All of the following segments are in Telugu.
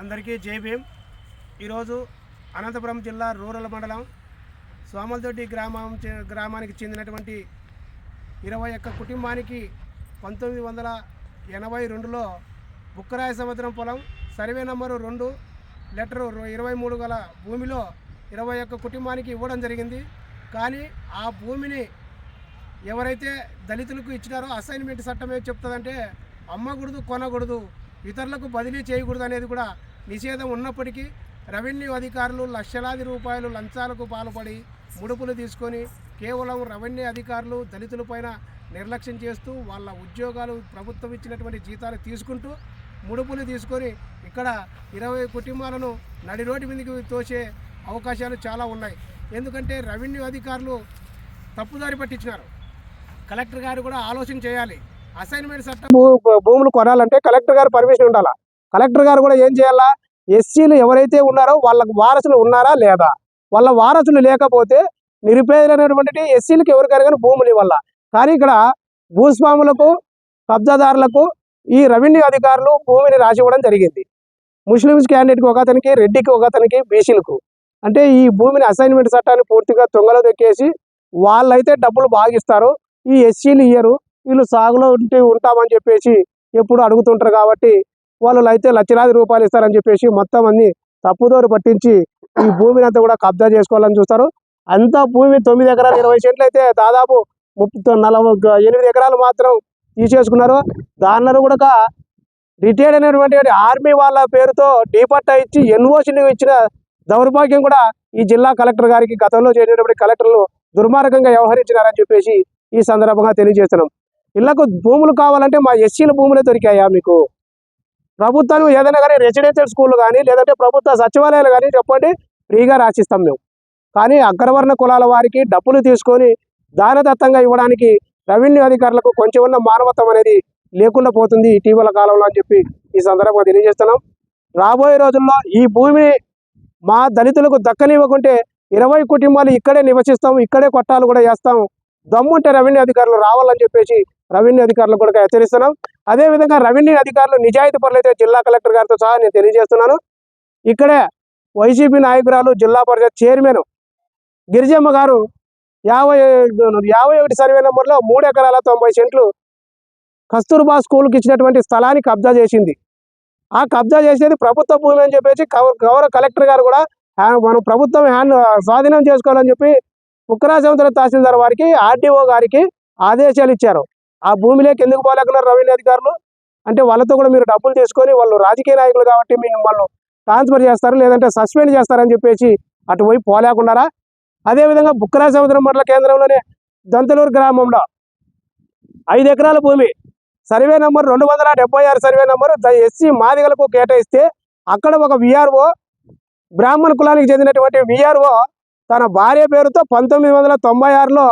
అందరికీ జై ఈరోజు అనంతపురం జిల్లా రూరల్ మండలం సోమలదొడ్డి గ్రామం గ్రామానికి చెందినటువంటి ఇరవై ఒక్క కుటుంబానికి పంతొమ్మిది వందల ఎనభై రెండులో బుక్కరాయ సముద్రం పొలం సర్వే నంబరు రెండు లెటరు ఇరవై మూడు గల భూమిలో ఇరవై ఒక్క కుటుంబానికి ఇవ్వడం జరిగింది. కానీ ఆ భూమిని ఎవరైతే దళితులకు ఇచ్చినారో అసైన్మెంట్ చట్టం ఏం చెప్తుందంటే అమ్మకూడదు కొనకూడదు ఇతరులకు బదిలీ చేయకూడదు అనేది కూడా నిషేధం ఉన్నప్పటికీ రెవెన్యూ అధికారులు లక్షలాది రూపాయలు లంచాలకు పాల్పడి ముడుపులు తీసుకొని కేవలం రెవెన్యూ అధికారులు దళితులపైన నిర్లక్ష్యం చేస్తూ వాళ్ళ ఉద్యోగాలు ప్రభుత్వం ఇచ్చినటువంటి జీతాలు తీసుకుంటూ ముడుపులు తీసుకొని ఇక్కడ ఇరవై కుటుంబాలను నడి మీదకి తోసే అవకాశాలు చాలా ఉన్నాయి. ఎందుకంటే రెవెన్యూ అధికారులు తప్పుదారి పట్టించినారు. కలెక్టర్ గారు కూడా ఆలోచన చేయాలి. భూములు కొనాలంటే కలెక్టర్ గారు పర్మిషన్ ఉండాలా? కలెక్టర్ గారు కూడా ఏం చేయాలా? ఎస్సీలు ఎవరైతే ఉన్నారో వాళ్ళకి వారసులు ఉన్నారా లేదా? వాళ్ళ వారసులు లేకపోతే నిరుపేదలైనటువంటి ఎస్సీలకు ఎవరికైనా కానీ భూములు ఇవ్వాల? కానీ ఇక్కడ భూస్వాములకు కబ్జాదారులకు ఈ రెవెన్యూ అధికారులు భూమిని రాసి ఇవ్వడం జరిగింది. ముస్లిమ్స్ క్యాండిడేట్కి ఒక అతనికి రెడ్డికి ఒక అతనికి బీసీలకు. అంటే ఈ భూమిని అసైన్మెంట్ చట్టాన్ని పూర్తిగా తొంగలో దొక్కేసి వాళ్ళైతే డబ్బులు బాగిస్తారు ఈ ఎస్సీలు ఇయ్యరు. వీళ్ళు సాగులో ఉంటే ఉంటామని చెప్పేసి ఎప్పుడు అడుగుతుంటారు కాబట్టి వాళ్ళు అయితే లక్షలాది రూపాయలు ఇస్తారని చెప్పేసి మొత్తం అన్ని తప్పుదోరు పట్టించి ఈ భూమిని అంతా కూడా కబ్జా చేసుకోవాలని చూస్తారు. అంత భూమి తొమ్మిది ఎకరాలు ఇరవై సెంట్లు అయితే దాదాపు ముప్పై నలభై ఎనిమిది ఎకరాలు మాత్రం తీసేసుకున్నారు. దానిలో కూడా రిటైర్డ్ అయినటువంటి ఆర్మీ వాళ్ళ పేరుతో డీపట్టా ఇచ్చి ఎన్ఓసీలు ఇచ్చిన దౌర్భాగ్యం కూడా ఈ జిల్లా కలెక్టర్ గారికి గతంలో చేసినటువంటి కలెక్టర్లు దుర్మార్గంగా వ్యవహరించినారని చెప్పేసి ఈ సందర్భంగా తెలియజేస్తున్నాం. ఇళ్ళకు భూములు కావాలంటే మా ఎస్సీల భూములే దొరికాయా మీకు? ప్రభుత్వం ఏదైనా కానీ రెసిడెన్షియల్ స్కూల్ కానీ లేదంటే ప్రభుత్వ సచివాలయాలు కానీ చెప్పండి ఫ్రీగా రాసిస్తాం మేము. కానీ అగ్రవర్ణ కులాల వారికి డబ్బులు తీసుకొని దానదత్తంగా ఇవ్వడానికి రెవెన్యూ అధికారులకు కొంచెం ఉన్న మానవత్వం అనేది లేకుండా పోతుంది ఇటీవల కాలంలో అని చెప్పి ఈ సందర్భంగా తెలియజేస్తున్నాం. రాబోయే రోజుల్లో ఈ భూమిని మా దళితులకు దక్కనివ్వకుంటే ఇరవై కుటుంబాలు ఇక్కడే నివసిస్తాం ఇక్కడే కొట్టాలు కూడా చేస్తాం దమ్ముంటే రెవెన్యూ అధికారులు రావాలని చెప్పేసి రెవెన్యూ అధికారులకు కూడా హెచ్చరిస్తున్నాం. అదేవిధంగా రెవెన్యూ అధికారులు నిజాయితీ పనులైతే జిల్లా కలెక్టర్ గారితో సహా నేను తెలియజేస్తున్నాను. ఇక్కడే వైసీపీ నాయకురాలు జిల్లా పరిషత్ చైర్మన్ గిరిజమ్మ గారు యాభై యాభై ఒకటి సర్వే నెంబర్లో మూడు ఎకరాల తొంభై సెంట్లు కస్తూర్బా స్కూల్కి ఇచ్చినటువంటి స్థలాన్ని కబ్జా చేసింది. ఆ కబ్జా చేసేది ప్రభుత్వ భూమి అని చెప్పేసి గౌరవ కలెక్టర్ గారు కూడా మనం ప్రభుత్వం హ్యాండ్ స్వాధీనం చేసుకోవాలని చెప్పి ఉత్తరాసముద్ర తహసీల్దార్ వారికి ఆర్డీఓ గారికి ఆదేశాలు ఇచ్చారు. ఆ భూమిలోకి ఎందుకు పోలేకున్నారు రెవెన్యూ అధికారులు? అంటే వాళ్ళతో కూడా మీరు డబ్బులు తీసుకొని వాళ్ళు రాజకీయ నాయకులు కాబట్టి మేము వాళ్ళు ట్రాన్స్ఫర్ చేస్తారు? లేదంటే సస్పెండ్ చేస్తారని చెప్పేసి అటువైపు పోలేకున్నారా? అదేవిధంగా బుక్కరా సముద్రం మండల కేంద్రంలోనే దంతలూరు గ్రామంలో ఐదు ఎకరాల భూమి. సర్వే నెంబర్ రెండు వందల డెబ్బై ఆరు సర్వే నెంబర్. ఎస్సీ మాదిగలకు కేటాయిస్తే అక్కడ ఒక విఆర్ఓ బ్రాహ్మణ కులానికి చెందినటువంటి విఆర్ఓ తన భార్య పేరుతో పంతొమ్మిది వందల తొంభై ఆరులో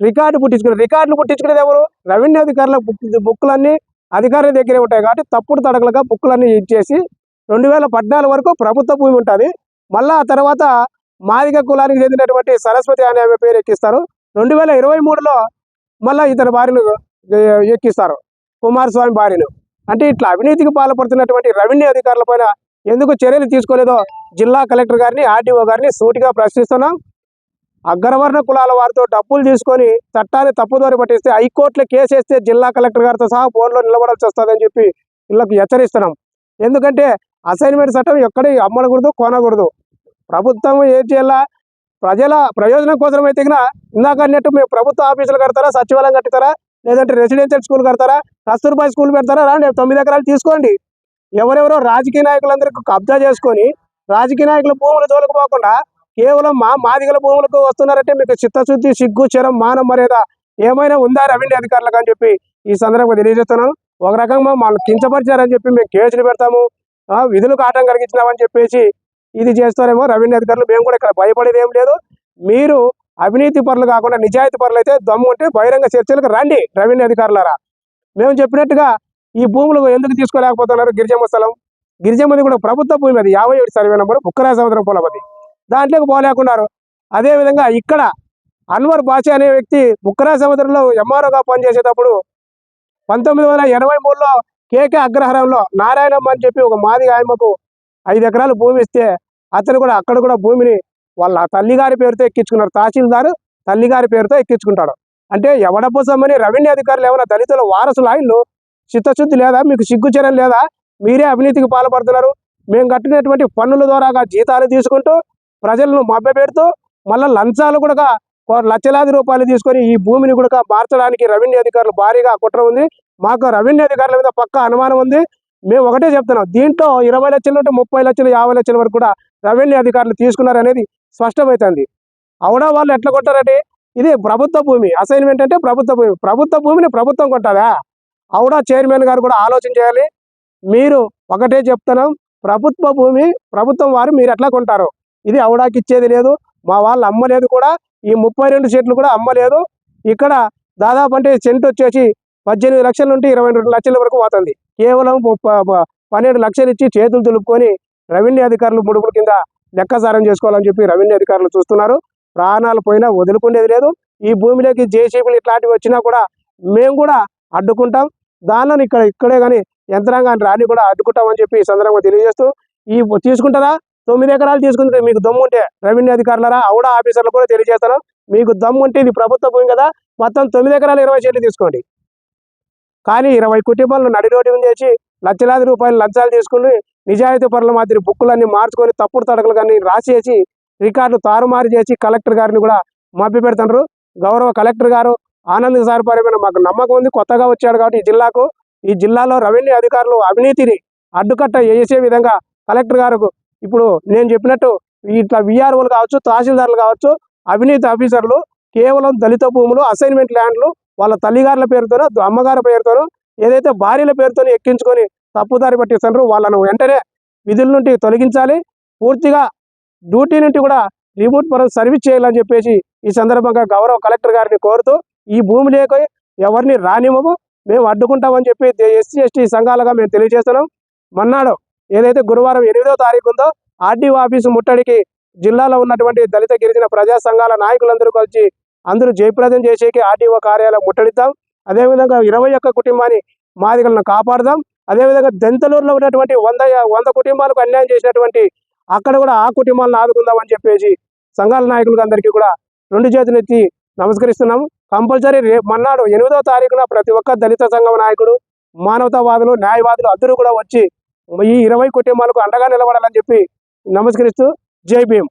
రికార్డు పుట్టించుకునే రికార్డులు పుట్టించుకునేది ఎవరు? రెవెన్యూ అధికారుల బుక్ బుక్కులన్నీ అధికారుల దగ్గరే ఉంటాయి కాబట్టి తప్పుడు తడకలుగా బుక్కులన్నీ ఇచ్చేసి రెండు వేల పద్నాలుగు వరకు ప్రభుత్వ భూమి ఉంటుంది. మళ్ళా ఆ తర్వాత మాదిగ కులానికి చెందినటువంటి సరస్వతి అనే ఆమె పేరు ఎక్కిస్తారు. రెండు వేల ఇరవై మూడులో మళ్ళా ఇతని భార్యను ఎక్కిస్తారు. కుమారస్వామి భార్యను. అంటే ఇట్లా అవినీతికి పాల్పడుతున్నటువంటి రెవెన్యూ అధికారులపైన ఎందుకు చర్యలు తీసుకోలేదో జిల్లా కలెక్టర్ గారిని ఆర్డీఓ గారిని సూటిగా ప్రశ్నిస్తున్నాం. అగ్రవర్ణ కులాల వారితో డబ్బులు తీసుకొని చట్టాన్ని తప్పుదోరి పట్టిస్తే హైకోర్టులో కేసు వేస్తే జిల్లా కలెక్టర్ గారితో సహా ఫోన్లో నిలబడాల్సి వస్తుందని చెప్పి వీళ్ళకి హెచ్చరిస్తున్నాం. ఎందుకంటే అసైన్మెంట్ చట్టం ఎక్కడ అమ్మకూడదు కొనకూడదు. ప్రభుత్వం ఏం చేయాలా? ప్రజల ప్రయోజనం కోసం అయితే ఇందాక అన్నట్టు మేము ప్రభుత్వ ఆఫీసులు కడతారా సచివాలయం కడతారా లేదంటే రెసిడెన్షియల్ స్కూల్ కడతారా కస్తూర్బాయ్ స్కూల్ పెడతారా? రాండి తొమ్మిది ఎకరాలు తీసుకోండి. ఎవరెవరో రాజకీయ నాయకులందరికీ కబ్జా చేసుకొని రాజకీయ నాయకుల భూములు తోలుకుపోకుండా కేవలం మా మాదిగల భూములకు వస్తున్నారంటే మీకు చిత్తశుద్ధి సిగ్గు చరం మానం మర్యాద ఏమైనా ఉందా? రెవెన్యూ అధికారులకు అని చెప్పి ఈ సందర్భంగా తెలియజేస్తున్నాను. ఒక రకంగా వాళ్ళు కించపరిచారని చెప్పి మేము కేసులు పెడతాము. ఆ, విధులకు ఆటం కలిగించినామని చెప్పేసి ఇది చేస్తారేమో రెవెన్యూ అధికారులు. మేము కూడా ఇక్కడ భయపడేది ఏం లేదు. మీరు అవినీతి పరులు కాకుండా నిజాయితీ పరులు అయితే దమ్ము ఉంటే బహిరంగ చర్చలకు రండి రెవెన్యూ అధికారులారా. మేము చెప్పినట్టుగా ఈ భూములు ఎందుకు తీసుకోలేకపోతున్నారు? గిరిజమ్మ స్థలం. గిరిజమ్మది కూడా ప్రభుత్వ భూమి అది. యాభై ఏడు సర్వే నెంబర్. బుక్కరా సముద్రం పొలం అది. దాంట్లోకి పోలేకున్నారు. అదేవిధంగా ఇక్కడ అన్వర్ బాషా అనే వ్యక్తి బుక్కరా సముద్రంలో ఎంఆర్ఓగా పనిచేసేటప్పుడు పంతొమ్మిది వందల ఎనభై మూడులో కేకే అగ్రహారంలో నారాయణమ్మ అని చెప్పి ఒక మాది ఆయమ్మకు ఐదు ఎకరాలు భూమి ఇస్తే అతను కూడా అక్కడ కూడా భూమిని వాళ్ళ తల్లిగారి పేరుతో ఎక్కించుకున్నారు. తహసీల్దారు తల్లిగారి పేరుతో ఎక్కించుకుంటాడు. అంటే ఎవడపోసమని రెవెన్యూ అధికారులు ఏమైనా దళితుల వారసులు ఆయన్ను చిత్తశుద్ధి లేదా? మీకు సిగ్గుచర్యం లేదా? మీరే అవినీతికి పాల్పడుతున్నారు. మేము కట్టినటువంటి పన్నుల ద్వారాగా జీతాలు తీసుకుంటూ ప్రజలను మభ్యపెడుతూ మళ్ళీ లంచాలు కూడా లక్షలాది రూపాయలు తీసుకొని ఈ భూమిని కూడా మార్చడానికి రెవెన్యూ అధికారులు భారీగా కుట్ర ఉంది. మాకు రెవెన్యూ అధికారుల మీద పక్క అనుమానం ఉంది. మేము ఒకటే చెప్తున్నాం. దీంట్లో ఇరవై లక్షల నుండి ముప్పై లక్షలు యాభై లక్షల వరకు కూడా రెవెన్యూ అధికారులు తీసుకున్నారు అనేది స్పష్టమవుతుంది అవునా వాళ్ళు ఎట్లా కొట్టారంటే ఇది ప్రభుత్వ భూమి. అసైన్మెంట్ అంటే ప్రభుత్వ భూమి. ప్రభుత్వ భూమిని ప్రభుత్వం కొట్టాలా? అవుడా చైర్మన్ గారు కూడా ఆలోచన చేయాలి. మీరు ఒకటే చెప్తున్నాం. ప్రభుత్వ భూమి ప్రభుత్వం వారు మీరు ఎట్లా కొంటారు? ఇది అవుడాకి ఇచ్చేది లేదు. మా వాళ్ళు అమ్మలేదు కూడా. ఈ ముప్పై రెండు సీట్లు కూడా అమ్మలేదు. ఇక్కడ దాదాపు అంటే సెంట్ వచ్చేసి పద్దెనిమిది లక్షల నుండి ఇరవై రెండు లక్షల వరకు పోతుంది. కేవలం పన్నెండు లక్షలు ఇచ్చి చేతులు దులుపుకొని రెవెన్యూ అధికారులు ముడుపుల కింద లెక్కసారం చేసుకోవాలని చెప్పి రెవెన్యూ అధికారులు చూస్తున్నారు. ప్రాణాలు పోయినా వదులుకునేది లేదు. ఈ భూమిలోకి జేసీబీలు ఇట్లాంటివి వచ్చినా కూడా మేము కూడా అడ్డుకుంటాం. దానిలో ఇక్కడ ఇక్కడే కానీ యంత్రాంగాన్ని రాని కూడా అడ్డుకుంటామని చెప్పి ఈ సందర్భంగా తెలియజేస్తూ ఈ తీసుకుంటారా తొమ్మిది ఎకరాలు తీసుకుంటే మీకు దమ్ముంటే రెవెన్యూ అధికారులరా అవుడా ఆఫీసర్లు కూడా తెలియజేస్తాను. మీకు దమ్ముంటే ఇది ప్రభుత్వ భూమి కదా మొత్తం తొమ్మిది ఎకరాలు ఇరవై చెట్లు తీసుకోండి. కానీ ఇరవై కుటుంబాలను నడి రోడ్డు మీద చేసి లక్షలాది రూపాయలు లంచాలు తీసుకుని నిజాయితీ పనుల మాదిరి బుక్కులన్నీ మార్చుకొని తప్పుడు తడకలు కానీ రాసేసి రికార్డులు తారుమారు చేసి కలెక్టర్ గారిని కూడా మభ్య పెడుతున్నారు గౌరవ కలెక్టర్ గారు ఆనంద్ సార్ పరమైన మాకు నమ్మకం ఉంది. కొత్తగా వచ్చాడు కాబట్టి ఈ జిల్లాకు ఈ జిల్లాలో రెవెన్యూ అధికారులు అవినీతిని అడ్డుకట్ట వేసే విధంగా కలెక్టర్ గారు ఇప్పుడు నేను చెప్పినట్టు ఇట్లా విఆర్ఓలు కావచ్చు తహసీల్దార్లు కావచ్చు అవినీతి ఆఫీసర్లు కేవలం దళిత భూములు అసైన్మెంట్ ల్యాండ్లు వాళ్ళ తల్లిగారుల పేరుతోనో అమ్మగారి పేరుతోనో ఏదైతే భార్యల పేరుతో ఎక్కించుకొని తప్పుదారి పట్టిస్తున్నారు వాళ్ళను వెంటనే విధుల నుండి తొలగించాలి. పూర్తిగా డ్యూటీ నుండి కూడా రిమోట్ పరం సర్వీస్ చేయాలని చెప్పేసి ఈ సందర్భంగా గౌరవ కలెక్టర్ గారిని కోరుతూ ఈ భూమి లేక ఎవరిని రానివ్వము మేము అడ్డుకుంటామని చెప్పి ఎస్సీ ఎస్టీ సంఘాలుగా మేము తెలియజేస్తున్నాం. మన్నాడు ఏదైతే గురువారం ఎనిమిదో తారీఖు ఉందో ఆర్డీఓ ఆఫీసు ముట్టడికి జిల్లాలో ఉన్నటువంటి దళిత గిరిజన ప్రజా సంఘాల నాయకులందరూ కలిసి అందరూ జయప్రదం చేసేకి ఆర్డీఓ కార్యాలయం ముట్టడిద్దాం. అదేవిధంగా ఇరవై ఒక్క కుటుంబాన్ని మాదిగలను కాపాడదాం. అదేవిధంగా దెంతలూరులో ఉన్నటువంటి వంద వంద కుటుంబాలకు అన్యాయం చేసినటువంటి అక్కడ కూడా ఆ కుటుంబాలను ఆదుకుందాం అని చెప్పేసి సంఘాల నాయకులకు అందరికీ కూడా రెండు చేతులెత్తి నమస్కరిస్తున్నాము కంపల్సరీ రేపు మన్నాడు ఎనిమిదో తారీఖున ప్రతి ఒక్క దళిత సంఘం నాయకుడు మానవతావాదులు న్యాయవాదులు అందరూ కూడా వచ్చి ఈ ఇరవై కుటుంబాలకు అండగా నిలబడాలని చెప్పి నమస్కరిస్తూ జై భీమ్.